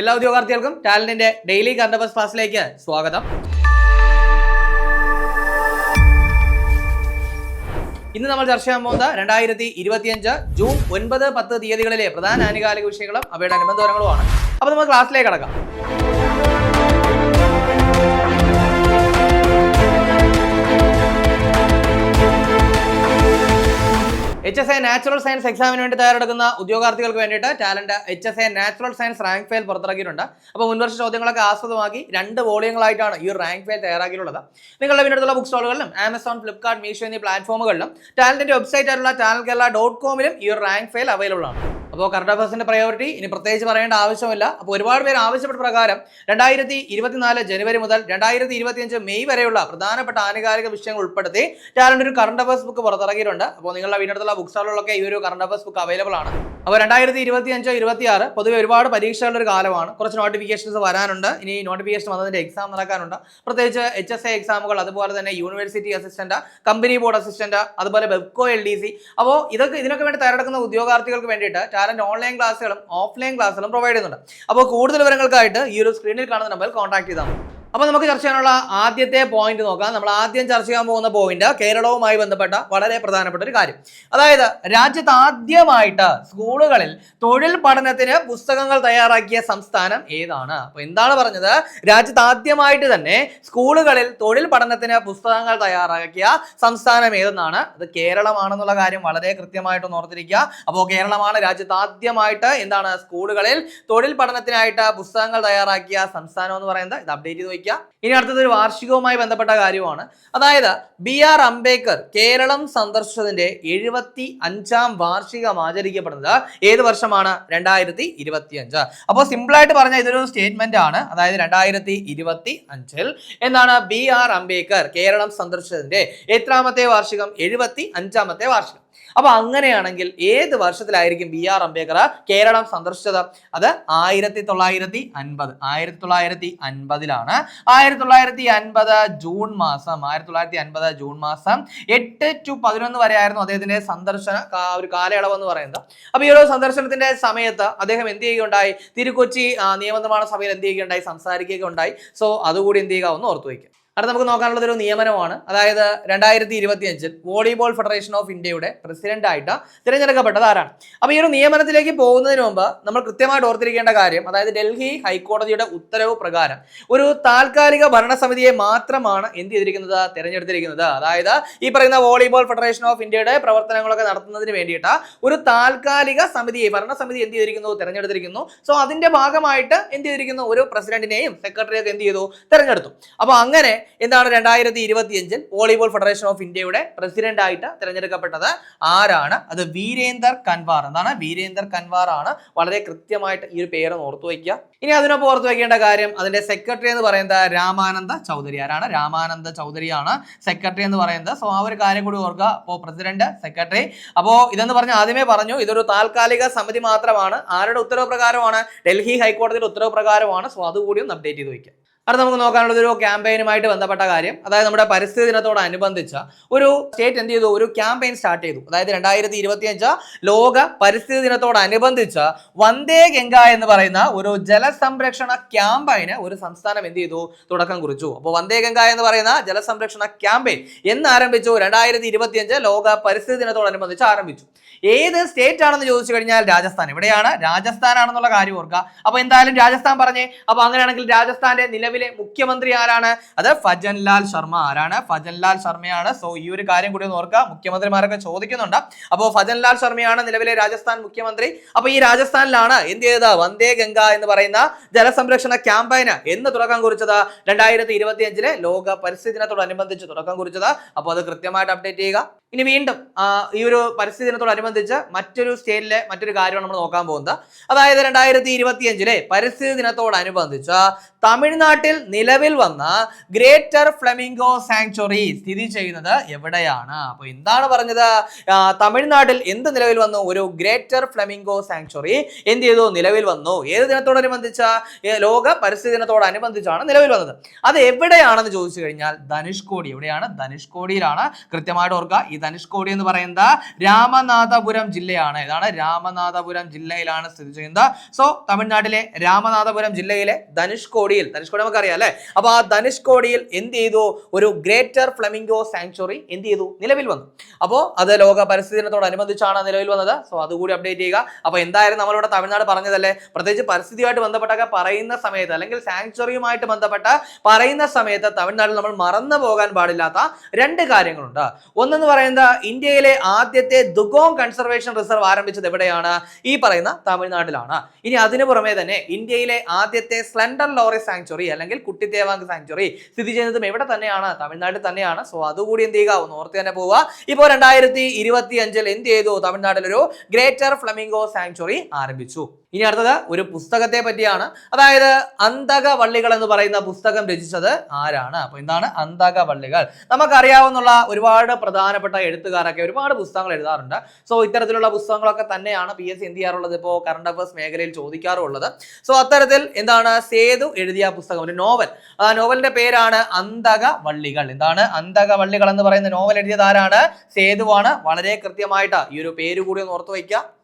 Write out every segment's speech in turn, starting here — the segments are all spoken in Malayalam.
എല്ലാ ഉദ്യോഗാർത്ഥികൾക്കും ടാലന്റിന്റെ ഡെയിലി കറണ്ട് അഫേഴ്സ് ക്ലാസ്സിലേക്ക് സ്വാഗതം. ഇന്ന് നമ്മൾ ചർച്ച ചെയ്യാൻ പോകുന്ന രണ്ടായിരത്തി ഇരുപത്തിയഞ്ച് ജൂൺ ഒൻപത് പത്ത് തീയതികളിലെ പ്രധാന ആനുകാലിക വിഷയങ്ങളും അവയുടെ അനുബന്ധ അനുബന്ധപരങ്ങളുമാണ് അപ്പോൾ നമുക്ക് ക്ലാസ്സിലേക്ക് കടക്കാം. H S A natural science എക്സാമിന് വേണ്ടി തയ്യാറെടുക്കുന്ന ഉദ്യോഗാർത്ഥികൾക്ക് വേണ്ടിയിട്ട് Talent H S A natural science rank file പുറത്തിറക്കിയിട്ടുണ്ട്. അപ്പോൾ മുൻവർഷ ചോദ്യങ്ങളൊക്കെ ആസ്പദമാക്കി രണ്ട് വോളിയങ്ങളായിട്ടാണ് ഈ റാങ്ക് ഫയൽ തയ്യാറാക്കിയിട്ടുള്ളത്. നിങ്ങളുടെ വീടുള്ള ബുക്ക് സ്റ്റോളുകളിലും ആമസോൺ ഫ്ലിപ്കാർട്ട് മീഷോ എന്നീ പ്ലാറ്റ്ഫോമുകളിലും ടാലന്റിന്റെ വെബ്സൈറ്റ് ആയിട്ടുള്ള ടാലൻ കേരള ഡോട്ട് കോമിലും ഈ റാങ്ക് ഫയൽ അവൈലബിൾ ആണ്. അപ്പോൾ കറണ്ട് അഫയേഴ്സിന്റെ പ്രയോറിറ്റി ഇനി പ്രത്യേകിച്ച് പറയേണ്ട ആവശ്യമില്ല. അപ്പോൾ ഒരുപാട് പേർ ആവശ്യപ്പെട്ട പ്രകാരം രണ്ടായിരത്തി ഇരുപത്തിനാല് ജനുവരി മുതൽ രണ്ടായിരത്തി ഇരുപത്തിയഞ്ച് മെയ് വരെയുള്ള പ്രധാനപ്പെട്ട ആനുകാലിക വിഷയങ്ങൾ ഉൾപ്പെടുത്തി ടാലന്റ് ഒരു കറണ്ട് അഫയേഴ്സ് ബുക്ക് പുറത്തിറക്കിയിട്ടുണ്ട്. അപ്പോൾ നിങ്ങളുടെ വീടിനടുത്തുള്ള ബുക്ക് സ്റ്റാളുകളിലൊക്കെ ഈ ഒരു കറണ്ട് അഫയേഴ്സ് ബുക്ക് അവൈലബിൾ ആണ്. അപ്പോൾ രണ്ടായിരത്തി ഇരുപത്തി അഞ്ചോ ഇരുപത്തി ആറ് പൊതുവെ ഒരുപാട് പരീക്ഷകളുടെ ഒരു കാലമാണ്. കുറച്ച് നോട്ടിഫിക്കേഷൻസ് വരാനുണ്ട്. ഇനി നോട്ടിഫിക്കേഷൻ വന്നതിന്റെ എക്സാം നടക്കാനുണ്ട്. പ്രത്യേകിച്ച് എച്ച് എസ് എ എക്സാമുകൾ അതുപോലെ തന്നെ university assistant company board assistant അതുപോലെ വെബ്കോ എൽ ഡി സി അപ്പോൾ ഇതൊക്കെ ഇതിനൊക്കെ വേണ്ടി തയ്യാറെടുക്കുന്ന ഉദ്യോഗാർത്ഥികൾക്ക് വേണ്ടിയിട്ട് ടാലന്റ് ഓൺലൈൻ ക്ലാസ്സുകളും ഓഫ്ലൈൻ ക്ലാസ്സുകളും പ്രൊവൈഡ് ചെയ്യുന്നുണ്ട്. അപ്പോൾ കൂടുതൽ വിവരങ്ങൾക്കായിട്ട് ഈ ഒരു സ്ക്രീനിൽ കാണുന്ന നമ്പറിൽ കോൺടാക്ട് ചെയ്താൽ മതി. അപ്പോൾ നമുക്ക് ചർച്ച ചെയ്യാനുള്ള ആദ്യത്തെ പോയിന്റ് നോക്കാം. നമ്മൾ ആദ്യം ചർച്ച ചെയ്യാൻ പോകുന്ന പോയിന്റ് കേരളവുമായി ബന്ധപ്പെട്ട വളരെ പ്രധാനപ്പെട്ട ഒരു കാര്യം. അതായത് രാജ്യത്ത് ആദ്യമായിട്ട് സ്കൂളുകളിൽ തൊഴിൽ പഠനത്തിന് പുസ്തകങ്ങൾ തയ്യാറാക്കിയ സംസ്ഥാനം ഏതാണ്? അപ്പോൾ എന്താണ് പറഞ്ഞത്? രാജ്യത്ത് ആദ്യമായിട്ട് തന്നെ സ്കൂളുകളിൽ തൊഴിൽ പഠനത്തിന് പുസ്തകങ്ങൾ തയ്യാറാക്കിയ സംസ്ഥാനം ഏതെന്നാണ്? അത് കേരളമാണെന്നുള്ള കാര്യം വളരെ കൃത്യമായിട്ട് ഓർത്തിരിക്കുക. അപ്പോൾ കേരളമാണ് രാജ്യത്ത് ആദ്യമായിട്ട് എന്താണ്? സ്കൂളുകളിൽ തൊഴിൽ പഠനത്തിനായിട്ട് പുസ്തകങ്ങൾ തയ്യാറാക്കിയ സംസ്ഥാനം എന്ന് പറയുന്നത്. ഇത് അപ്ഡേറ്റ് ചെയ്ത് വയ്ക്കുക ഇനി അടുത്തത് ഒരു വാർഷികവുമായി ബന്ധപ്പെട്ട കാര്യമാണ്. അതായത് ബി ആർ അംബേദ്കർ കേരളം സന്ദർശിച്ചതിന്റെ എഴുപത്തി അഞ്ചാം വാർഷികം ആചരിക്കപ്പെടുന്നത് ഏത് വർഷമാണ്? രണ്ടായിരത്തി ഇരുപത്തി അഞ്ച് അപ്പോൾ സിമ്പിളായിട്ട് പറഞ്ഞ ഇതൊരു സ്റ്റേറ്റ്മെന്റ് ആണ്. അതായത് രണ്ടായിരത്തി ഇരുപത്തി അഞ്ചിൽ എന്താണ് ബി ആർ അംബേദ്കർ കേരളം സന്ദർശിച്ചതിന്റെ എത്രാമത്തെ വാർഷികം? എഴുപത്തി അഞ്ചാമത്തെ വാർഷികം. അപ്പൊ അങ്ങനെയാണെങ്കിൽ ഏത് വർഷത്തിലായിരിക്കും ബി ആർ അംബേദ്കർ കേരളം സന്ദർശിച്ചത്? അത് ആയിരത്തി തൊള്ളായിരത്തി അൻപത് ആയിരത്തി തൊള്ളായിരത്തി അൻപതിലാണ് ആയിരത്തി തൊള്ളായിരത്തി അൻപത് ജൂൺ മാസം ആയിരത്തി തൊള്ളായിരത്തി അൻപത് ജൂൺ മാസം എട്ട് ടു പതിനൊന്ന് വരെ ആയിരുന്നു അദ്ദേഹത്തിന്റെ സന്ദർശന ഒരു കാലയളവ് എന്ന് പറയുന്നത്. അപ്പൊ ഈ ഒരു സന്ദർശനത്തിന്റെ സമയത്ത് അദ്ദേഹം എന്ത് ചെയ്യുകയുണ്ടായി? തിരുക്കൊച്ചി നിയമനിർമ്മാണ സഭയിൽ എന്ത് ചെയ്യുകയുണ്ടായി? സംസാരിക്കുകയുണ്ടായി സോ അതുകൂടി എന്ത് ചെയ്യുക? ഒന്ന് ഓർത്തു വയ്ക്കുക. അടുത്ത നമുക്ക് നോക്കാനുള്ളത് ഒരു നിയമനമാണ്. അതായത് രണ്ടായിരത്തി ഇരുപത്തി അഞ്ചിൽ വോളിബോൾ ഫെഡറേഷൻ ഓഫ് ഇന്ത്യയുടെ പ്രസിഡന്റ് ആയിട്ട് തിരഞ്ഞെടുക്കപ്പെട്ടത് ആരാണ്? അപ്പോൾ ഈ ഒരു നിയമനത്തിലേക്ക് പോകുന്നതിന് മുമ്പ് നമ്മൾ കൃത്യമായിട്ട് ഓർത്തിരിക്കേണ്ട കാര്യം അതായത് ഡൽഹി ഹൈക്കോടതിയുടെ ഉത്തരവ് പ്രകാരം ഒരു താൽക്കാലിക ഭരണസമിതിയെ മാത്രമാണ് എന്ത് ചെയ്തിരിക്കുന്നത്? തിരഞ്ഞെടുത്തിരിക്കുന്നത്. അതായത് ഈ പറയുന്ന വോളിബോൾ ഫെഡറേഷൻ ഓഫ് ഇന്ത്യയുടെ പ്രവർത്തനങ്ങളൊക്കെ നടത്തുന്നതിന് വേണ്ടിയിട്ട് ഒരു താൽക്കാലിക സമിതിയെ ഭരണസമിതി എന്ത് ചെയ്തിരിക്കുന്നു? തിരഞ്ഞെടുത്തിരിക്കുന്നു. സോ അതിന്റെ ഭാഗമായിട്ട് എന്ത് ചെയ്തിരിക്കുന്നു? ഒരു പ്രസിഡന്റിനെയും സെക്രട്ടറിയൊക്കെ എന്ത് ചെയ്തു? തിരഞ്ഞെടുത്തു. അപ്പോൾ അങ്ങനെ എന്താണ് രണ്ടായിരത്തി ഇരുപത്തിയഞ്ചിൽ വോളിബോൾ ഫെഡറേഷൻ ഓഫ് ഇന്ത്യയുടെ പ്രസിഡന്റ് ആയിട്ട് തിരഞ്ഞെടുക്കപ്പെട്ടത് ആരാണ്? അത് വീരേന്ദർ കൻവാർ. എന്താണ് വീരേന്ദർ കൻവാർ ആണ്. വളരെ കൃത്യമായിട്ട് ഈ ഒരു പേര് ഓർത്തു വയ്ക്കുക. ഇനി അതിനൊപ്പം ഓർത്തു വയ്ക്കേണ്ട കാര്യം അതിന്റെ സെക്രട്ടറി എന്ന് പറയുന്നത് രാമാനന്ദ ചൗധരി. ആരാണ്? രാമാനന്ദ ചൗധരിയാണ് സെക്രട്ടറി എന്ന് പറയുന്നത്. സോ ആ ഒരു കാര്യം കൂടി ഓർക്കുക. അപ്പോൾ പ്രസിഡന്റ് സെക്രട്ടറി. അപ്പോൾ ഇതെന്ന് പറഞ്ഞ ആദ്യമേ പറഞ്ഞു ഇതൊരു താൽക്കാലിക സമിതി മാത്രമാണ്. ആരുടെ ഉത്തരവ് പ്രകാരമാണ്? ഡൽഹി ഹൈക്കോടതിയുടെ ഉത്തരവ് പ്രകാരമാണ്. സോ അതുകൂടി ഒന്ന് അപ്ഡേറ്റ് ചെയ്ത് വയ്ക്കുക. അടുത്ത നമുക്ക് നോക്കാനുള്ളത് ഒരു ക്യാമ്പയിനുമായിട്ട് ബന്ധപ്പെട്ട കാര്യം. അതായത് നമ്മുടെ പരിസ്ഥിതി ദിനത്തോടനുബന്ധിച്ച ഒരു സ്റ്റേറ്റ് എന്ത് ചെയ്തു? ഒരു ക്യാമ്പയിൻ സ്റ്റാർട്ട് ചെയ്തു. അതായത് രണ്ടായിരത്തി ഇരുപത്തിയഞ്ച് ലോക പരിസ്ഥിതി ദിനത്തോടനുബന്ധിച്ച് വന്ദേ ഗംഗ എന്ന് പറയുന്ന ഒരു ജലസംരക്ഷണ ക്യാമ്പയിന് ഒരു സംസ്ഥാനം എന്ത് ചെയ്തു? തുടക്കം കുറിച്ചു. അപ്പോൾ വന്ദേ ഗംഗ എന്ന് പറയുന്ന ജലസംരക്ഷണ ക്യാമ്പയിൻ എന്ന് ആരംഭിച്ചു. രണ്ടായിരത്തി ഇരുപത്തിയഞ്ച് ലോക പരിസ്ഥിതി ദിനത്തോടനുബന്ധിച്ച് ആരംഭിച്ചു. ഏത് സ്റ്റേറ്റ് ആണെന്ന് ചോദിച്ചു കഴിഞ്ഞാൽ രാജസ്ഥാൻ. ഇവിടെയാണ് രാജസ്ഥാൻ ആണെന്നുള്ള കാര്യം ഓർക്കുക. അപ്പൊ എന്തായാലും രാജസ്ഥാൻ പറഞ്ഞേ. അപ്പൊ അങ്ങനെയാണെങ്കിൽ രാജസ്ഥാന്റെ നിലവിലെ മുഖ്യമന്ത്രി ആരാണ്? അത് ഫജൻലാൽ ശർമ്മ. ആരാണ്? ഫജൻലാൽ ശർമ്മയാണ്. സോ ഈ ഒരു കാര്യം കൂടി ഒന്ന് ഓർക്കുക. മുഖ്യമന്ത്രിമാരൊക്കെ ചോദിക്കുന്നുണ്ട്. അപ്പോൾ ഫജൻലാൽ ശർമ്മയാണ് നിലവിലെ രാജസ്ഥാൻ മുഖ്യമന്ത്രി. അപ്പൊ ഈ രാജസ്ഥാനിലാണ് എന്ത് ചെയ്തത്? വന്ദേ ഗംഗ എന്ന് പറയുന്ന ജലസംരക്ഷണ ക്യാമ്പയിന് എന്ന് തുടക്കം കുറിച്ചത് രണ്ടായിരത്തി ഇരുപത്തി അഞ്ചിലെ ലോക പരിസ്ഥിതി ദിനത്തോടനുബന്ധിച്ച് തുടക്കം കുറിച്ചത്. അപ്പോൾ അത് കൃത്യമായിട്ട് അപ്ഡേറ്റ് ചെയ്യുക. ഇനി വീണ്ടും ഈ ഒരു പരിസ്ഥിതി ദിനത്തോടനുബന്ധിച്ച് മറ്റൊരു സ്റ്റേറ്റിലെ മറ്റൊരു കാര്യമാണ് നമ്മൾ നോക്കാൻ പോകുന്നത്. അതായത് രണ്ടായിരത്തി ഇരുപത്തി അഞ്ചിലെ പരിസ്ഥിതി ദിനത്തോടനുബന്ധിച്ച് തമിഴ്നാട്ടിൽ തമിഴ്നാട്ടിൽ നിലവിൽ വന്ന ഗ്രേറ്റർ ഫ്ലെമിംഗോ സാങ്ച്വറി സ്ഥിതി ചെയ്യുന്നത് എവിടെയാണ്? അപ്പൊ എന്താണ് പറഞ്ഞത്? തമിഴ്നാട്ടിൽ എന്ത് നിലവിൽ വന്നു? ഒരു ഗ്രേറ്റർ ഫ്ലെമിംഗോ സാങ്ച്വറി എന്ത് ചെയ്തു? നിലവിൽ വന്നു. ഏത് ദിനത്തോടനുബന്ധിച്ച? ലോക പരിസ്ഥിതി ദിനത്തോടനുബന്ധിച്ചാണ് നിലവിൽ വന്നത്. അത് എവിടെയാണെന്ന് ചോദിച്ചു കഴിഞ്ഞാൽ ധനുഷ്കോടി. എവിടെയാണ്? ധനുഷ്കോടിയിലാണ്. കൃത്യമായിട്ട് ഓർക്കുക. ഈ ധനുഷ്കോടി എന്ന് പറയുന്നത് രാമനാഥപുരം ജില്ലയാണ്. ഏതാണ് രാമനാഥപുരം ജില്ലയിലാണ് സ്ഥിതി ചെയ്യുന്നത്. സോ തമിഴ്നാട്ടിലെ രാമനാഥപുരം ജില്ലയിലെ ധനുഷ്കോടിയിൽ ധനുഷ്കോടി നമുക്കറിയാം അല്ലെ? അപ്പൊ ആ ധനുഷ്കോടിയിൽ എന്ത് ചെയ്തു? ഒരു ഗ്രേറ്റർ ഫ്ലമിംഗോ സാങ്ച്വറി എന്ത് ചെയ്തു? നിലവിൽ വന്നു. അപ്പോൾ അത് ലോക പരിസ്ഥിതി ദിനത്തോടനുബന്ധിച്ചാണ് നിലവിൽ വന്നത്. സോ അതുകൂടി അപ്ഡേറ്റ് ചെയ്യുക. അപ്പോൾ എന്തായാലും നമ്മളിവിടെ തമിഴ്നാട് പറഞ്ഞതല്ലേ? പ്രത്യേകിച്ച് പരിസ്ഥിതിയുമായിട്ട് ബന്ധപ്പെട്ടൊക്കെ പറയുന്ന സമയത്ത് അല്ലെങ്കിൽ സാങ്ച്വറിയുമായിട്ട് ബന്ധപ്പെട്ട പറയുന്ന സമയത്ത് തമിഴ്നാട്ടിൽ നമ്മൾ മറന്നു പോകാൻ പാടില്ലാത്ത രണ്ട് കാര്യങ്ങളുണ്ട്. ഒന്നെന്ന് പറയുന്നത് ഇന്ത്യയിലെ ആദ്യത്തെ ദുഗോങ് കൺസർവേഷൻ റിസർവ് ആരംഭിച്ചത് എവിടെയാണ്? ഈ പറയുന്ന തമിഴ്നാട്ടിലാണ്. ഇനി അതിനു പുറമെ തന്നെ ഇന്ത്യയിലെ ആദ്യത്തെ സ്ലണ്ടർ ലോറി സാങ്ച്വറി അല്ലെങ്കിൽ കുട്ടിത്തേവാങ്ക് സാങ്ച്വറി സ്ഥിതി ചെയ്യുന്നതും എവിടെ തന്നെയാണ്? തമിഴ്നാട്ടിൽ തന്നെയാണ്. സോ അതുകൂടി എന്ത് ചെയ്യുക? ഒന്ന് ഓർത്ത് തന്നെ പോവുക. ഇപ്പോൾ രണ്ടായിരത്തി ഇരുപത്തി അഞ്ചിൽ എന്ത് ചെയ്തു? തമിഴ്നാട്ടിൽ ഒരു ഗ്രേറ്റർ ഫ്ലമിംഗോ സാങ്ച്വറി ആരംഭിച്ചു. ഇനി അടുത്തത് ഒരു പുസ്തകത്തെ പറ്റിയാണ്. അതായത് അന്തകവള്ളികൾ എന്ന് പറയുന്ന പുസ്തകം രചിച്ചത് ആരാണ്? അപ്പൊ എന്താണ് അന്തകവള്ളികൾ? നമുക്കറിയാവുന്ന ഒരുപാട് പ്രധാനപ്പെട്ട എഴുത്തുകാരൊക്കെ ഒരുപാട് പുസ്തകങ്ങൾ എഴുതാറുണ്ട്. സോ ഇത്തരത്തിലുള്ള പുസ്തകങ്ങളൊക്കെ തന്നെയാണ് പി. എസ്. സി. എന്ത് ചെയ്യാറുള്ളത്? ഇപ്പോൾ കറണ്ട് അഫേഴ്സ് മേഖലയിൽ ചോദിക്കാറുള്ളത്. സോ അത്തരത്തിൽ എന്താണ് സേതു എഴുതിയ പുസ്തകം ഒരു നോവൽ ആ നോവലിന്റെ പേരാണ് അന്തകവള്ളികൾ. എന്താണ് അന്തകവള്ളികൾ എന്ന് പറയുന്ന നോവൽ എഴുതിയത് ആരാണ്? സേതുവാണ്. വളരെ കൃത്യമായിട്ട് ഈ ഒരു പേര് കൂടി ഒന്ന് ഓർത്തു വയ്ക്കുക.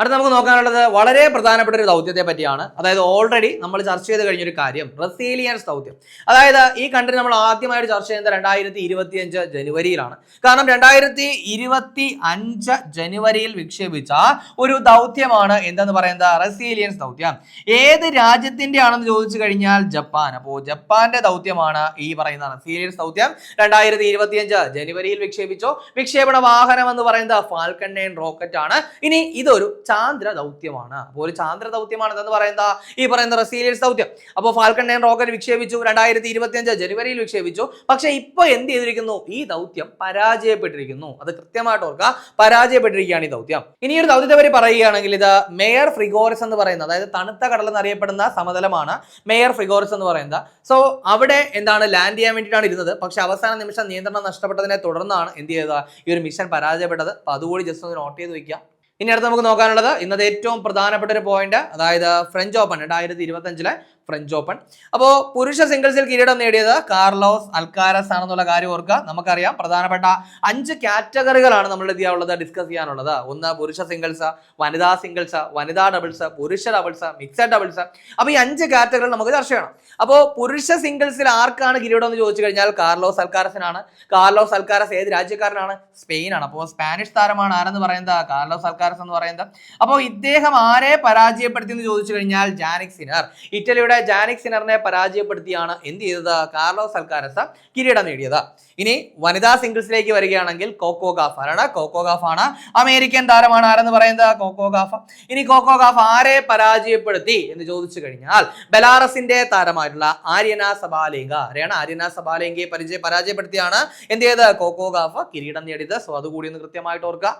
അടുത്ത നമുക്ക് നോക്കാനുള്ളത് വളരെ പ്രധാനപ്പെട്ട ഒരു ദൗത്യത്തെ പറ്റിയാണ്. അതായത് ഓൾറെഡി നമ്മൾ ചർച്ച ചെയ്ത് കഴിഞ്ഞൊരു കാര്യം റെസീലിയൻസ് ദൗത്യം. അതായത് ഈ കൺട്രി നമ്മൾ ആദ്യമായിട്ട് ചർച്ച ചെയ്യുന്നത് രണ്ടായിരത്തി ഇരുപത്തി അഞ്ച് ജനുവരിയിലാണ്. കാരണം രണ്ടായിരത്തി ഇരുപത്തി അഞ്ച് ജനുവരിയിൽ വിക്ഷേപിച്ച ഒരു ദൗത്യമാണ് എന്തെന്ന് പറയുന്നത്? റെസീലിയൻസ് ദൗത്യം. ഏത് രാജ്യത്തിന്റെ ആണെന്ന് ചോദിച്ചു കഴിഞ്ഞാൽ ജപ്പാൻ. അപ്പോൾ ജപ്പാന്റെ ദൗത്യമാണ് ഈ പറയുന്ന റെസീലിയൻസ് ദൗത്യം. രണ്ടായിരത്തി ഇരുപത്തി അഞ്ച് ജനുവരിയിൽ വിക്ഷേപിച്ചു. വിക്ഷേപണ വാഹനം എന്ന് പറയുന്നത് ഫാൽക്കൺ നയൻ റോക്കറ്റ് ആണ്. ഇനി ഇതൊരു ചാന്ദ്ര ദൗത്യമാണ് അപ്പോൾ ഒരു ചാന്ദ്ര ദൗത്യമാണ് എന്ന് പറയുന്നത് ഈ പറയുന്ന റെസീലിയൻസ് ദൗത്യം. അപ്പോൾ ഫാൽക്കൺ നയൻ റോക്കറ്റ് വിക്ഷേപിച്ചു രണ്ടായിരത്തി ഇരുപത്തി അഞ്ച് ജനുവരിയിൽ വിക്ഷേപിച്ചു. പക്ഷേ ഇപ്പൊ എന്ത് ചെയ്തിരിക്കുന്നു? ഈ ദൗത്യം പരാജയപ്പെട്ടിരിക്കുന്നു. അത് കൃത്യമായിട്ട് ഓർക്കുക പരാജയപ്പെട്ടിരിക്കുകയാണ് ഈ ദൗത്യം. ഇനി ഒരു ദൗത്യത്തെ പറ്റി പറയുകയാണെങ്കിൽ ഇത് മേയർ ഫ്രിഗോറിസ് എന്ന് പറയുന്നത് അതായത് തണുത്ത കടൽ എന്നറിയപ്പെടുന്ന സമതലമാണ് മേയർ ഫ്രിഗോറിസ് എന്ന് പറയുന്നത്. സോ അവിടെ എന്താണ്? ലാൻഡ് ചെയ്യാൻ വേണ്ടിയിട്ടാണ് ഇരുന്നത്. പക്ഷെ അവസാന നിമിഷം നിയന്ത്രണം നഷ്ടപ്പെട്ടതിനെ തുടർന്നാണ് എന്ത് ചെയ്തത്? ഈ ഒരു മിഷൻ പരാജയപ്പെട്ടത്. അപ്പോൾ അതുകൂടി ജസ്റ്റ് ഒന്ന് നോട്ട് ചെയ്ത് വെക്കുക. ഇനി അടുത്ത് നമുക്ക് നോക്കാനുള്ളത് ഇന്നത്തെ ഏറ്റവും പ്രധാനപ്പെട്ട ഒരു പോയിന്റ് അതായത് ഫ്രഞ്ച് ഓപ്പൺ രണ്ടായിരത്തി ഇരുപത്തി അഞ്ചിലെ ഫ്രഞ്ച് ഓപ്പൺ അപ്പോൾ പുരുഷ സിംഗിൾസിൽ കിരീടം നേടിയത് കാർലോസ് അൽക്കാരസ് ആണെന്നുള്ള കാര്യം ഓർക്കുക. നമുക്കറിയാം പ്രധാനപ്പെട്ട അഞ്ച് കാറ്റഗറികളാണ് നമ്മൾ എന്ത് ചെയ്യാനുള്ളത് ഡിസ്കസ് ചെയ്യാനുള്ളത്. ഒന്ന് പുരുഷ സിംഗിൾസ് വനിതാ സിംഗിൾസ് വനിതാ ഡബിൾസ് പുരുഷ ഡബിൾസ് മിക്സഡ് ഡബിൾസ് അപ്പോൾ ഈ അഞ്ച് കാറ്റഗറികൾ നമുക്ക് ചർച്ച ചെയ്യണം. അപ്പോൾ പുരുഷ സിംഗിൾസിൽ ആർക്കാണ് കിരീടം എന്ന് ചോദിച്ചു കഴിഞ്ഞാൽ കാർലോസ് അൽക്കാരസിനാണ്. കാർലോസ് അൽക്കാരസ് ഏത് രാജ്യക്കാരനാണ്? സ്പെയിനാണ്. അപ്പോൾ സ്പാനിഷ് താരമാണ് ആരെന്ന് പറയുന്നത്? കാർലോസ് അൽക്കാരസ് എന്ന് പറയുന്നത്. അപ്പോൾ ഇദ്ദേഹം ആരെ പരാജയപ്പെടുത്തി എന്ന് ചോദിച്ചു കഴിഞ്ഞാൽ ജാനിക് സിനർ. ഇറ്റലിയുടെ ജാനിക് സിനറിനെ പരാജയപ്പെടുത്തിയാണ് എന്ത് ചെയ്തത്? കാർലോസ് അൽക്കാരസ കിരീടം നേടിയത്. ഇനി വനിതാ സിംഗിൾസിലേക്ക് വരികയാണെങ്കിൽ കോക്കോ ഗാഫ് ആരാണ്? കോക്കോ ഗാഫ് ആണ്. അമേരിക്കൻ താരമാണ് ആരെന്ന് പറയുന്നത്? Coco Gauff. ഇനി കോക്കോ ഗാഫ് ആരെ പരാജയപ്പെടുത്തി എന്ന് ചോദിച്ചു കഴിഞ്ഞാൽ ബെലാറസിന്റെ താരമായിട്ടുള്ള ആര്യന സബാലേങ്ക അറിയണ? ആര്യന സബാലേങ്കയെ പരിചയ പരാജയപ്പെടുത്തിയാണ് എന്ത് ചെയ്ത് കോക്കോ ഗാഫ് കിരീടം നേടിയത്. സോ അതുകൂടി ഒന്ന് കൃത്യമായിട്ട് ഓർക്കുക.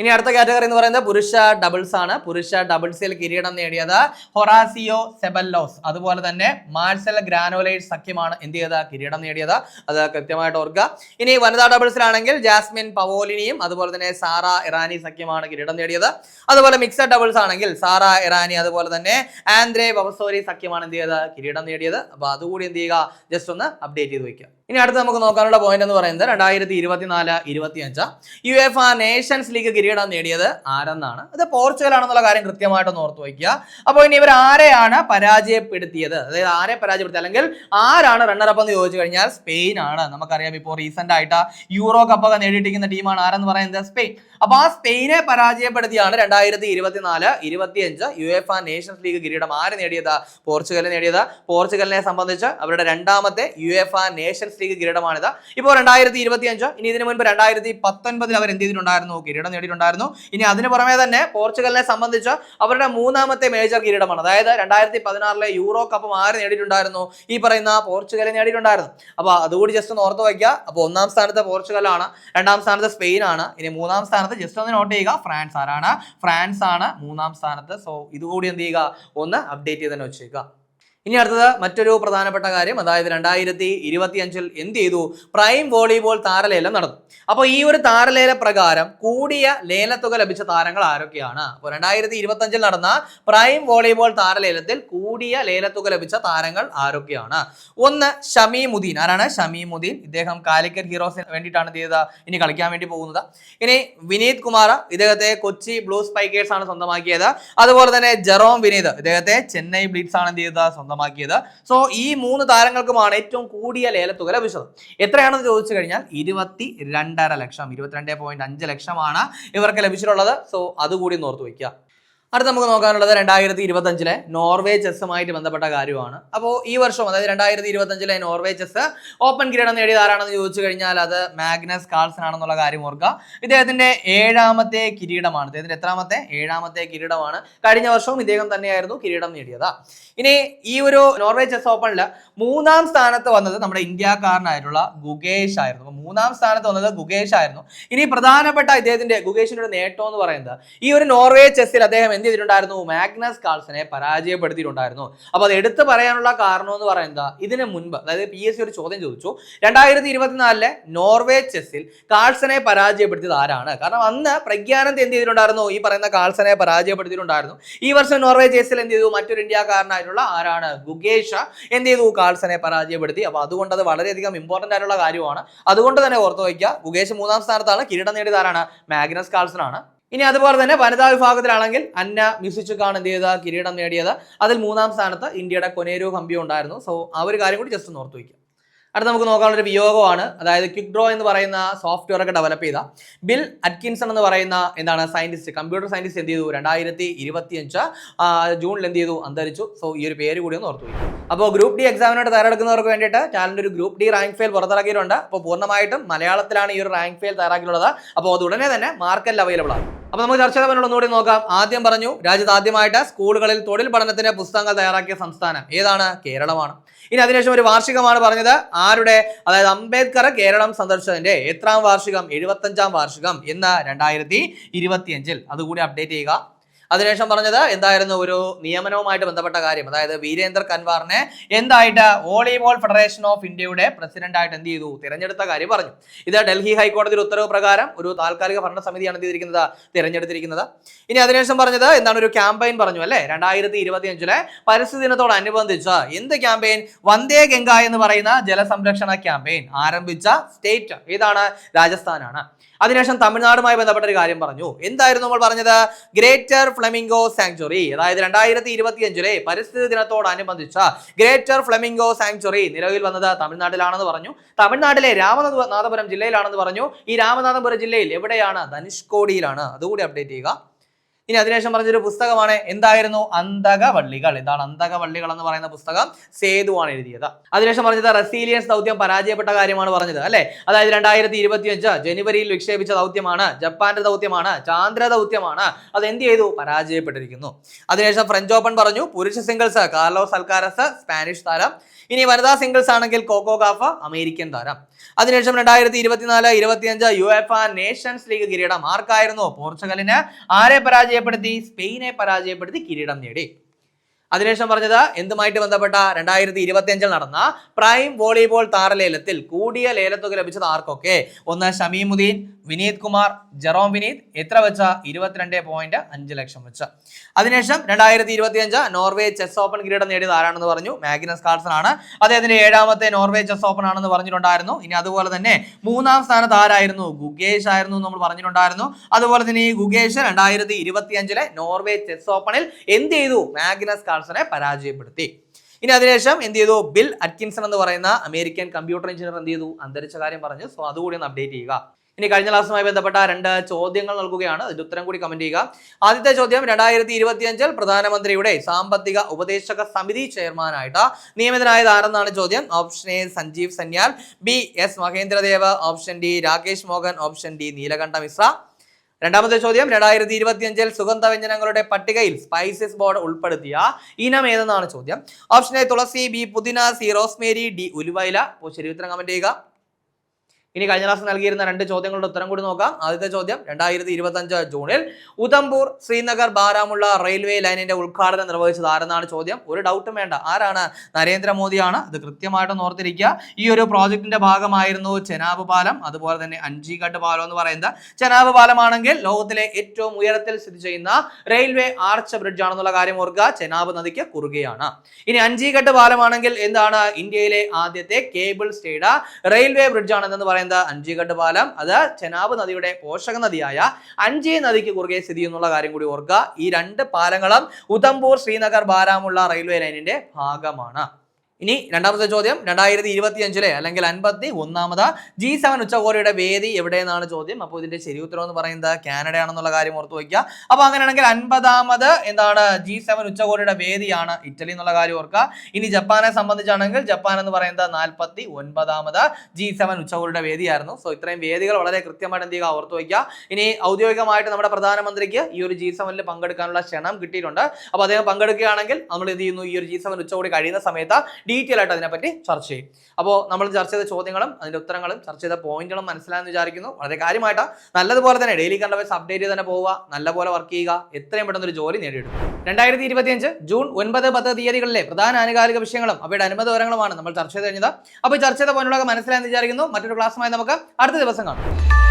ഇനി അടുത്ത കാറ്റഗറി എന്ന് പറയുന്നത് പുരുഷ ഡബിൾസ് ആണ്. പുരുഷ ഡബിൾസിൽ കിരീടം നേടിയത് ഹൊറാസിയോ സെബല്ലോസ്. അതുപോലെ തന്നെ മാർസൽ ഗ്രാനോലൈറ്റ് സഖ്യമാണ് എന്ത് ചെയ്ത കിരീടം നേടിയത്. അത് കൃത്യമായിട്ട് ഓർക്കുക. ഇനി വനിതാ ഡബിൾസിലാണെങ്കിൽ ജാസ്മിൻ പവോലിനിയും അതുപോലെ തന്നെ സാറ ഇറാനി സഖ്യമാണ് കിരീടം നേടിയത്. അതുപോലെ മിക്സഡ് ഡബിൾസ് ആണെങ്കിൽ സാറ ഇറാനി അതുപോലെ തന്നെ ആന്ദ്രേ ബവസോരി സഖ്യമാണ് എന്ത് ചെയ്തത്? കിരീടം നേടിയത്. അപ്പൊ അതുകൂടി എന്ത് ചെയ്യുക? ജസ്റ്റ് ഒന്ന് അപ്ഡേറ്റ് ചെയ്ത് വെക്കുക ഇനി അടുത്ത് നമുക്ക് നോക്കാനുള്ള പോയിന്റ് എന്ന് പറയുന്നത് രണ്ടായിരത്തി ഇരുപത്തിനാല് ഇരുപത്തി അഞ്ച് U F A Nations League കിരീടം നേടിയത് ആരെന്നാണ്? ഇത് പോർച്ചുഗൽ ആണെന്നുള്ള കാര്യം കൃത്യമായിട്ടൊന്ന് ഓർത്ത് വയ്ക്കുക. അപ്പോൾ ഇനി ഇവർ ആരെയാണ് പരാജയപ്പെടുത്തിയത്? അതായത് ആരെ പരാജയപ്പെടുത്തി? അല്ലെങ്കിൽ ആരാണ് റണ്ണർ അപ്പ് എന്ന് ചോദിച്ചു കഴിഞ്ഞാൽ സ്പെയിൻ ആണ്. നമുക്കറിയാം ഇപ്പോൾ റീസെന്റ് ആയിട്ട് യൂറോ കപ്പൊക്കെ നേടിയിട്ടിരിക്കുന്ന ടീമാണ് ആരെന്ന് പറയുന്നത്? സ്പെയിൻ. അപ്പോൾ ആ സ്പെയിനെ പരാജയപ്പെടുത്തിയാണ് രണ്ടായിരത്തി ഇരുപത്തിനാല് ഇരുപത്തിയഞ്ച് U F A Nations League കിരീടം ആര് നേടിയത്? പോർച്ചുഗൽ നേടിയത്. പോർച്ചുഗലിനെ സംബന്ധിച്ച് അവരുടെ രണ്ടാമത്തെ U F A Nations League കിരീടമാണിത്. ഇപ്പോൾ രണ്ടായിരത്തി ഇരുപത്തി അഞ്ച് ഇനി ഇതിനു മുൻപ് രണ്ടായിരത്തി പത്തൊൻപതിൽ അവർ എന്ത് ചെയ്തിട്ടുണ്ടായിരുന്നു? കിരീടം നേടിയിട്ടുണ്ടായിരുന്നു. ഇനി അതിന് പുറമെ തന്നെ പോർച്ചുഗലിനെ സംബന്ധിച്ച് അവരുടെ മൂന്നാമത്തെ മേജർ കിരീടമാണ്. അതായത് രണ്ടായിരത്തി പതിനാറിലെ യൂറോ കപ്പും ആര് നേടിയിട്ടുണ്ടായിരുന്നു? ഈ പറയുന്ന പോർച്ചുഗൽ നേടിയിട്ടുണ്ടായിരുന്നു. അപ്പോൾ അതുകൂടി ജസ്റ്റ് ഒന്ന് ഓർത്ത് വയ്ക്കുക. അപ്പോൾ ഒന്നാം സ്ഥാനത്ത് പോർച്ചുഗലാണ് രണ്ടാം സ്ഥാനത്ത് സ്പെയിൻ ആണ് ഇനി മൂന്നാം സ്ഥാനത്ത് ജസ്റ്റ് ഒന്ന് നോട്ട് ചെയ്യുക. ഫ്രാൻസ് ആരാണ്? ഫ്രാൻസ് ആണ് മൂന്നാം സ്ഥാനത്ത്. സോ ഇതുകൂടി എന്ത് ചെയ്യുക? ഒന്ന് അപ്ഡേറ്റ് ചെയ്ത് തന്നെ വെച്ചേക്കുക. ഇനി അടുത്തത് മറ്റൊരു പ്രധാനപ്പെട്ട കാര്യം അതായത് രണ്ടായിരത്തി ഇരുപത്തി അഞ്ചിൽ എന്ത് ചെയ്തു? പ്രൈം വോളിബോൾ താരലേലം നടന്നു. അപ്പോൾ ഈ ഒരു താരലേല പ്രകാരം കൂടിയ ലേലത്തുക ലഭിച്ച താരങ്ങൾ ആരൊക്കെയാണ്? അപ്പോൾ രണ്ടായിരത്തി ഇരുപത്തി അഞ്ചിൽ നടന്ന പ്രൈം വോളിബോൾ താരലേലത്തിൽ കൂടിയ ലേലത്തുക ലഭിച്ച താരങ്ങൾ ആരൊക്കെയാണ്? ഒന്ന് ഷമീമുദ്ദീൻ. ആരാണ് ഷമീമുദ്ദീൻ? ഇദ്ദേഹം കാലിക്കറ്റ് ഹീറോസിന് വേണ്ടിയിട്ടാണ് ചെയ്തത്? ഇനി കളിക്കാൻ വേണ്ടി പോകുന്നത്. ഇനി വിനീത് കുമാർ ഇദ്ദേഹത്തെ കൊച്ചി ബ്ലൂ സ്പൈക്കേഴ്സ് ആണ് സ്വന്തമാക്കിയത്. അതുപോലെ തന്നെ ജെറോം വിനീത് ഇദ്ദേഹത്തെ ചെന്നൈ ബ്ലീഡ്സ് ആണ് എന്ത് ചെയ്തത്? സ്വന്തമാക്കിയത് സോ ഈ മൂന്ന് താരങ്ങൾക്കുമാണ് ഏറ്റവും കൂടിയ ലേലത്തുക ലഭിച്ചത് എത്രയാണെന്ന് ചോദിച്ചു കഴിഞ്ഞാൽ ഇരുപത്തി രണ്ടര ലക്ഷം ഇരുപത്തിരണ്ട് പോയിന്റ് അഞ്ച് ലക്ഷമാണ് ഇവർക്ക് ലഭിച്ചിട്ടുള്ളത്. സോ അതുകൂടി ഓർത്ത് വയ്ക്കുക. അടുത്ത നമുക്ക് നോക്കാനുള്ളത് രണ്ടായിരത്തി ഇരുപത്തി അഞ്ചിലെ നോർവേ ചെസ്സുമായിട്ട് ബന്ധപ്പെട്ട കാര്യമാണ്. അപ്പോൾ ഈ വർഷം അതായത് രണ്ടായിരത്തി ഇരുപത്തി അഞ്ചിലെ നോർവേ ചെസ് ഓപ്പൺ കിരീടം നേടിയത് ആരാണെന്ന് ചോദിച്ചു കഴിഞ്ഞാൽ അത് മാഗ്നസ് കാൾസൺ ആണെന്നുള്ള കാര്യം ഓർക്കുക. ഇദ്ദേഹത്തിന്റെ ഏഴാമത്തെ കിരീടമാണ്. ഇദ്ദേഹത്തിന്റെ എത്രാമത്തെ? ഏഴാമത്തെ കിരീടമാണ്. കഴിഞ്ഞ വർഷവും ഇദ്ദേഹം തന്നെയായിരുന്നു കിരീടം നേടിയത്. ഇനി ഈ ഒരു നോർവേ ചെസ് ഓപ്പണിൽ മൂന്നാം സ്ഥാനത്ത് വന്നത് നമ്മുടെ ഇന്ത്യക്കാരനായിട്ടുള്ള ഗുഗേഷ് ആയിരുന്നു. മൂന്നാം സ്ഥാനത്ത് വന്നത് ഗുഗേഷ് ആയിരുന്നു. ഇനി പ്രധാനപ്പെട്ട ഇദ്ദേഹത്തിന്റെ ഗുഗേഷിന്റെ ഒരു നേട്ടം എന്ന് പറയുന്നത് ഈ ഒരു നോർവേ ചെസ്സിൽ അദ്ദേഹം എന്ത് ചെയ്തിട്ടുണ്ടായിരുന്നു മാഗ്നസ് കാൾസനെ പരാജയപ്പെടുത്തിയിട്ടുണ്ടായിരുന്നു. അപ്പൊ അത് എടുത്തു പറയാനുള്ള കാരണം എന്ന് പറയുന്നത് ഇതിന് മുൻപ് അതായത് പി എസ് സി ഒരു ചോദ്യം ചോദിച്ചു. രണ്ടായിരത്തി ഇരുപത്തിനാലിലെ നോർവേ ചെസ്സിൽ കാൾസനെ പരാജയപ്പെടുത്തിയത് ആരാണ്? കാരണം അന്ന് പ്രജ്ഞാനന്ത് എന്ത് ചെയ്തിട്ടുണ്ടായിരുന്നു? ഈ പറയുന്ന കാൾസനെ പരാജയപ്പെടുത്തിയിട്ടുണ്ടായിരുന്നു. ഈ വർഷം നോർവേ ചെസ്സിൽ എന്ത് ചെയ്തു? മറ്റൊരു ഇന്ത്യക്കാരനായിട്ടുള്ള ആരാണ്? ഗുഗേഷ എന്ത് ചെയ്തു? കാൾസനെ പരാജയപ്പെടുത്തി. അപ്പോൾ അതുകൊണ്ട് അത് വളരെയധികം ഇമ്പോർട്ടന്റ് ആയിട്ടുള്ള കാര്യമാണ്. അതുകൊണ്ട് തന്നെ ഓർത്ത് വയ്ക്കുക ഗുഗേഷ് മൂന്നാം സ്ഥാനത്താണ്. കിരീടം നേടിയത് ആരാണ്? മാഗ്നസ് കാൾസൺ ആണ് ഇനി അതുപോലെ തന്നെ വനിതാ വിഭാഗത്തിലാണെങ്കിൽ അന്ന മ്യൂസിച്ചുക്കാണ് എന്ത് ചെയ്ത കിരീടം നേടിയത്. അതിൽ മൂന്നാം സ്ഥാനത്ത് ഇന്ത്യയുടെ കൊനേരു ഹംപിയോ ഉണ്ടായിരുന്നു സോ ആ ഒരു കാര്യം കൂടി ജസ്റ്റ് ഓർത്ത് വയ്ക്കുക അടുത്ത നമുക്ക് നോക്കാനുള്ള ഒരു വിയോഗമാണ്. അതായത് ക്വിക്ക് ഡ്രോ എന്ന് പറയുന്ന സോഫ്റ്റ്വെയർ ഒക്കെ ഡെവലപ്പ് ചെയ്ത ബിൽ അറ്റ്കിൻസൺ എന്ന് പറയുന്ന എന്താണ് സയന്റിസ്റ്റ് കമ്പ്യൂട്ടർ സയന്റിസ്റ്റ് എന്ത് ചെയ്തു? രണ്ടായിരത്തി ഇരുപത്തി അഞ്ച് ജൂണിൽ എന്ത് ചെയ്തു? അന്തരിച്ചു. സോ ഈ ഒരു പേര് കൂടി ഒന്ന് ഓർത്തു അപ്പോൾ ഗ്രൂപ്പ് ഡി എക്സാമിനായിട്ട് തയ്യാറെടുക്കുന്നവർക്ക് വേണ്ടിയിട്ട് ചാനലിന്റെ ഒരു ഗ്രൂപ്പ് ഡി റാങ്ക് ഫെയിൽ പുറത്തിറക്കിയിട്ടുണ്ട്. അപ്പോൾ പൂർണമായിട്ടും മലയാളത്തിലാണ് ഈ ഒരു റാങ്ക് ഫെയിൽ തയ്യാറാക്കിയിട്ടുള്ളത്. അപ്പോൾ അത് ഉടനെ തന്നെ മാർക്കറ്റിൽ അവൈലബിൾ ആണ്. അപ്പോൾ നമുക്ക് ചർച്ച ചെയ്തവരോട് ഒന്നുകൂടി നോക്കാം. ആദ്യം പറഞ്ഞു രാജ്യത്ത് ആദ്യമായിട്ട് സ്കൂളുകളിൽ തൊഴിൽ പഠനത്തിന് പുസ്തകങ്ങൾ തയ്യാറാക്കിയ സംസ്ഥാനം ഏതാണ്? കേരളമാണ്. ഇനി അതിനുശേഷം ഒരു വാർഷികമാണ് പറഞ്ഞത്. ആരുടെ? അതായത് അംബേദ്കർ കേരളം സന്ദർശിച്ചതിന്റെ എത്രാം വാർഷികം? എഴുപത്തഞ്ചാം വാർഷികം എന്ന രണ്ടായിരത്തി ഇരുപത്തിയഞ്ചിൽ. അതുകൂടി അപ്ഡേറ്റ് ചെയ്യുക. അതിനുശേഷം പറഞ്ഞത് എന്തായിരുന്നു ഒരു നിയമനവുമായിട്ട് ബന്ധപ്പെട്ട കാര്യം. അതായത് വീരേന്ദർ കൻവാറിനെ എന്തായിട്ട് വോളിബോൾ ഫെഡറേഷൻ ഓഫ് ഇന്ത്യയുടെ പ്രസിഡന്റ് ആയിട്ട് എന്ത് ചെയ്തു? തിരഞ്ഞെടുത്ത കാര്യം പറഞ്ഞു. ഇത് ഡൽഹി ഹൈക്കോടതിയുടെ ഉത്തരവ് പ്രകാരം ഒരു താൽക്കാലിക ഭരണസമിതിയാണ് എന്ത് ചെയ്തിരിക്കുന്നത്? തിരഞ്ഞെടുത്തിരിക്കുന്നത്. ഇനി അതിനുശേഷം പറഞ്ഞത് എന്താണ് ഒരു ക്യാമ്പയിൻ പറഞ്ഞു അല്ലേ? രണ്ടായിരത്തി ഇരുപത്തി അഞ്ചിലെ പരിസ്ഥിതി ദിനത്തോടനുബന്ധിച്ച് എന്ത് ക്യാമ്പയിൻ? വന്ദേ ഗംഗ എന്ന് പറയുന്ന ജലസംരക്ഷണ ക്യാമ്പയിൻ ആരംഭിച്ച സ്റ്റേറ്റ്. ഏതാണ്? രാജസ്ഥാനാണ്. അതിനുശേഷം തമിഴ്നാടുമായി ബന്ധപ്പെട്ട ഒരു കാര്യം പറഞ്ഞു. എന്തായിരുന്നു നമ്മൾ പറഞ്ഞത്? ഗ്രേറ്റർ ഫ്ലെമിംഗോ സാങ്ച്വറി അതായത് രണ്ടായിരത്തി ഇരുപത്തി അഞ്ചിലെ പരിസ്ഥിതി ദിനത്തോടനുബന്ധിച്ച ഗ്രേറ്റർ ഫ്ലെമിംഗോ സാങ്ച്വറി നിലവിൽ വന്നത് തമിഴ്നാട്ടിലാണെന്ന് പറഞ്ഞു. തമിഴ്നാട്ടിലെ രാമനാഥപുരം ജില്ലയിലാണെന്ന് പറഞ്ഞു. ഈ രാമനാഥപുരം ജില്ലയിൽ എവിടെയാണ്? ധനുഷ്കോടിയിലാണ്. അതുകൂടി അപ്ഡേറ്റ് ചെയ്യുക. ഇനി അതിനുശേഷം പറഞ്ഞൊരു പുസ്തകമാണ് എന്തായിരുന്നു? അന്തകവള്ളികൾ. എന്താണ് അന്തകവള്ളികൾ എന്ന് പറയുന്ന പുസ്തകം? സേതുവാണ് എഴുതിയത്. അതിനുശേഷം പറഞ്ഞത് റെസീലിയൻസ് ദൗത്യം പരാജയപ്പെട്ട കാര്യമാണ് പറഞ്ഞത് അല്ലെ? അതായത് രണ്ടായിരത്തി ഇരുപത്തി അഞ്ച് ജനുവരിയിൽ വിക്ഷേപിച്ച ദൗത്യമാണ് ജപ്പാന്റെ ദൗത്യമാണ് ചാന്ദ്ര ദൗത്യമാണ്. അത് എന്ത് ചെയ്തു? പരാജയപ്പെട്ടിരിക്കുന്നു. അതിനുശേഷം ഫ്രഞ്ച് ഓപ്പൺ പറഞ്ഞു പുരുഷ സിംഗിൾസ് കാർലോസ് അൽക്കാരസ് സ്പാനിഷ് താരം. ഇനി വനിതാ സിംഗിൾസ് ആണെങ്കിൽ കോക്കോ ഗാഫ അമേരിക്കൻ താരം. അതിനുശേഷം രണ്ടായിരത്തി ഇരുപത്തിനാല് ഇരുപത്തിയഞ്ച് യു എഫ് നേഷൻസ് ലീഗ് കിരീടം ആർക്കായിരുന്നു? പോർച്ചുഗലിന്. ആരെ പരാജയപ്പെടുത്തി സ്പെയിനെ പരാജയപ്പെടുത്തി കിരീടം നേടി. അതിനുശേഷം പറഞ്ഞത് എന്തുമായിട്ട് ബന്ധപ്പെട്ട രണ്ടായിരത്തി ഇരുപത്തി അഞ്ചിൽ നടന്ന പ്രൈം വോളിബോൾ താരലേലത്തിൽ കൂടിയ ലേലത്തുക ലഭിച്ചത് ആർക്കൊക്കെ? ഒന്ന് ഷമീമുദ്ദീൻ വിനീത് കുമാർ ജെറോം വിനീത് എത്ര വെച്ച? ഇരുപത്തിരണ്ട് പോയിന്റ് അഞ്ച് ലക്ഷം വെച്ച. അതിനുശേഷം രണ്ടായിരത്തി ഇരുപത്തി അഞ്ച് നോർവേ ചെസ് ഓപ്പൺ കിരീടം നേടിയത് ആരാണെന്ന് പറഞ്ഞു? മാഗ്നസ് കാർസൺ ആണ്. അദ്ദേഹത്തിന്റെ ഏഴാമത്തെ നോർവേ ചെസ് ഓപ്പൺ ആണെന്ന് പറഞ്ഞിട്ടുണ്ടായിരുന്നു. ഇനി അതുപോലെ തന്നെ മൂന്നാം സ്ഥാനത്ത് ആരായിരുന്നു? ഗുഗേഷ് ആയിരുന്നു നമ്മൾ പറഞ്ഞിട്ടുണ്ടായിരുന്നു. അതുപോലെ തന്നെ ഈ ഗുഗേഷ് രണ്ടായിരത്തി ഇരുപത്തി അഞ്ചിലെ നോർവേ ചെസ് ഓപ്പണിൽ എന്ത് ചെയ്തു? മാഗ്നസ് കാൾസനെ പരാജയപ്പെടുത്തി. ഇനി അതിനുശേഷം എന്ത് ചെയ്തു? ബിൽ അറ്റ്കിൻസൺ എന്ന് പറയുന്ന അമേരിക്കൻ കമ്പ്യൂട്ടർ എഞ്ചിനീയർ എന്ത് ചെയ്തു? അന്തരിച്ച കാര്യം പറഞ്ഞു. സോ അതുകൂടി ഒന്ന് അപ്ഡേറ്റ് ചെയ്യുക. ഇനി കഴിഞ്ഞ ക്ലാസ്സുമായി ബന്ധപ്പെട്ട രണ്ട് ചോദ്യങ്ങൾ നൽകുകയാണ്. അതിന്റെ ഉത്തരം കൂടി കമന്റ് ചെയ്യുക. ആദ്യത്തെ ചോദ്യം രണ്ടായിരത്തി ഇരുപത്തിയഞ്ചിൽ പ്രധാനമന്ത്രിയുടെ സാമ്പത്തിക ഉപദേശക സമിതി ചെയർമാനായിട്ട് നിയമിതനായത് ആരെന്നാണ് ചോദ്യം. Option A Sanjeev Sanyal B S Mahendra Dev option D Rakesh Mohan option D Neelakantha Mishra. രണ്ടാമത്തെ ചോദ്യം രണ്ടായിരത്തി ഇരുപത്തിയഞ്ചിൽ സുഗന്ധ വ്യഞ്ജനങ്ങളുടെ പട്ടികയിൽ സ്പൈസസ് ബോർഡ് ഉൾപ്പെടുത്തിയ ഇനം ഏതെന്നാണ് ചോദ്യം. ഓപ്ഷൻ എ തുളസി ബി പുതിന സി റോസ്മേരി ഡി ഉലുവൈല ശരി ഉത്തരം കമന്റ് ചെയ്യുക. ഇനി കഴിഞ്ഞ ക്ലാസ് നൽകിയിരുന്ന രണ്ട് ചോദ്യങ്ങളുടെ ഉത്തരം കൂടി നോക്കാം. ആദ്യത്തെ ചോദ്യം രണ്ടായിരത്തി ഇരുപത്തി അഞ്ച് ജൂണിൽ ഉധംപൂർ ശ്രീനഗർ ബാരാമുള്ള റെയിൽവേ ലൈനിന്റെ ഉദ്ഘാടനം നിർവഹിച്ചത് ആരെന്നാണ് ചോദ്യം? ഒരു ഡൗട്ടും വേണ്ട. ആരാണ്? നരേന്ദ്രമോദിയാണ്. അത് കൃത്യമായിട്ട് ഓർത്തിരിക്കുക. ഈ ഒരു പ്രോജക്റ്റിന്റെ ഭാഗമായിരുന്നു ചെനാബ് പാലം അതുപോലെ തന്നെ അഞ്ചിഘട്ട് പാലം എന്ന് പറയുന്നത്. ചെനാബ് പാലമാണെങ്കിൽ ലോകത്തിലെ ഏറ്റവും ഉയരത്തിൽ സ്ഥിതി ചെയ്യുന്ന റെയിൽവേ ആർച്ച് ബ്രിഡ്ജ് ആണെന്നുള്ള കാര്യം ഓർക്കുക. ചെനാബ് നദിക്ക് കുറുകയാണ്. ഇനി അഞ്ചിഘട്ട് പാലമാണെങ്കിൽ എന്താണ് ഇന്ത്യയിലെ ആദ്യത്തെ കേബിൾ സ്റ്റേഡ് റെയിൽവേ ബ്രിഡ്ജ് ആണെന്ന് പറയുന്നത് അഞ്ചിഘട്ട് പാലം അത് ചെനാബ് നദിയുടെ പോഷക നദിയായ അഞ്ചി നദിക്ക് കുറുകെ സ്ഥിതി എന്നുള്ള കാര്യം കൂടി ഓർക്കുക. ഈ രണ്ട് പാലങ്ങളും ഉധംപൂർ ശ്രീനഗർ ബാരാമുള്ള റെയിൽവേ ലൈനിന്റെ ഭാഗമാണ്. ഇനി രണ്ടാമത്തെ ചോദ്യം രണ്ടായിരത്തി ഇരുപത്തി അഞ്ചിലെ അല്ലെങ്കിൽ അൻപത്തി ഒന്നാമത് ജി സെവൻ ഉച്ചകോടിയുടെ വേദി എവിടെയെന്നാണ് ചോദ്യം. അപ്പോൾ ഇതിന്റെ ശരി ഉത്തരം എന്ന് പറയുന്നത് കാനഡയാണെന്നുള്ള കാര്യം ഓർത്ത് വയ്ക്കുക. അപ്പോൾ അങ്ങനെയാണെങ്കിൽ അൻപതാമത് എന്താണ്? ജി സെവൻ ഉച്ചകോടിയുടെ വേദിയാണ് ഇറ്റലി എന്നുള്ള കാര്യം ഓർക്കുക. ഇനി ജപ്പാനെ സംബന്ധിച്ചാണെങ്കിൽ ജപ്പാൻ എന്ന് പറയുന്നത് നാൽപ്പത്തി ഒൻപതാമത് ജി സെവൻ ഉച്ചകോടിയുടെ വേദിയായിരുന്നു. സോ ഇത്രയും വേദികൾ വളരെ കൃത്യമായിട്ട് എന്ത് ചെയ്യുക? ഓർത്ത് വയ്ക്കുക. ഇനി ഔദ്യോഗികമായിട്ട് നമ്മുടെ പ്രധാനമന്ത്രിക്ക് ഈ ഒരു ജി സെവനിൽ പങ്കെടുക്കാനുള്ള ക്ഷണം കിട്ടിയിട്ടുണ്ട്. അപ്പോൾ അദ്ദേഹം പങ്കെടുക്കുകയാണെങ്കിൽ നമ്മൾ എന്ത് ചെയ്യുന്നു? ഈ ഒരു ജി സെവൻ ഉച്ചകോടി കഴിയുന്ന സമയത്ത് ഡീറ്റെയിൽ ആയിട്ട് അതിനെപ്പറ്റി ചർച്ച ചെയ്യും. അപ്പോൾ നമ്മൾ ചർച്ച ചെയ്ത ചോദ്യങ്ങളും അതിന്റെ ഉത്തരങ്ങളും ചർച്ച ചെയ്ത പോയിന്റുകളും മനസ്സിലായെന്ന് വിചാരിക്കുന്നു. വളരെ കാര്യമായിട്ട്. നല്ലതുപോലെ തന്നെ ഡെയിലി കണ്ട അപ്ഡേറ്റ് ചെയ്ത് തന്നെ പോവുക. നല്ലപോലെ വർക്ക് ചെയ്യുക. എത്രയും പെട്ടെന്ന് ഒരു ജോലി നേടിയെടുക്കും രണ്ടായിരത്തി ഇരുപത്തിയഞ്ച് ജൂൺ ഒൻപത് പത്ത് തീയതികളിലെ പ്രധാന ആനുകാലിക വിഷയങ്ങളും അവയുടെ അനുമതി വിവരങ്ങളുമാണ് നമ്മൾ ചർച്ച ചെയ്ത് കഴിഞ്ഞത്. അപ്പോൾ ചർച്ച ചെയ്ത പോയിന്റുകളൊക്കെ മനസ്സിലായെന്ന് വിചാരിക്കുന്നു. മറ്റൊരു ക്ലാസ്സുമായി നമുക്ക് അടുത്ത ദിവസം കാണാം.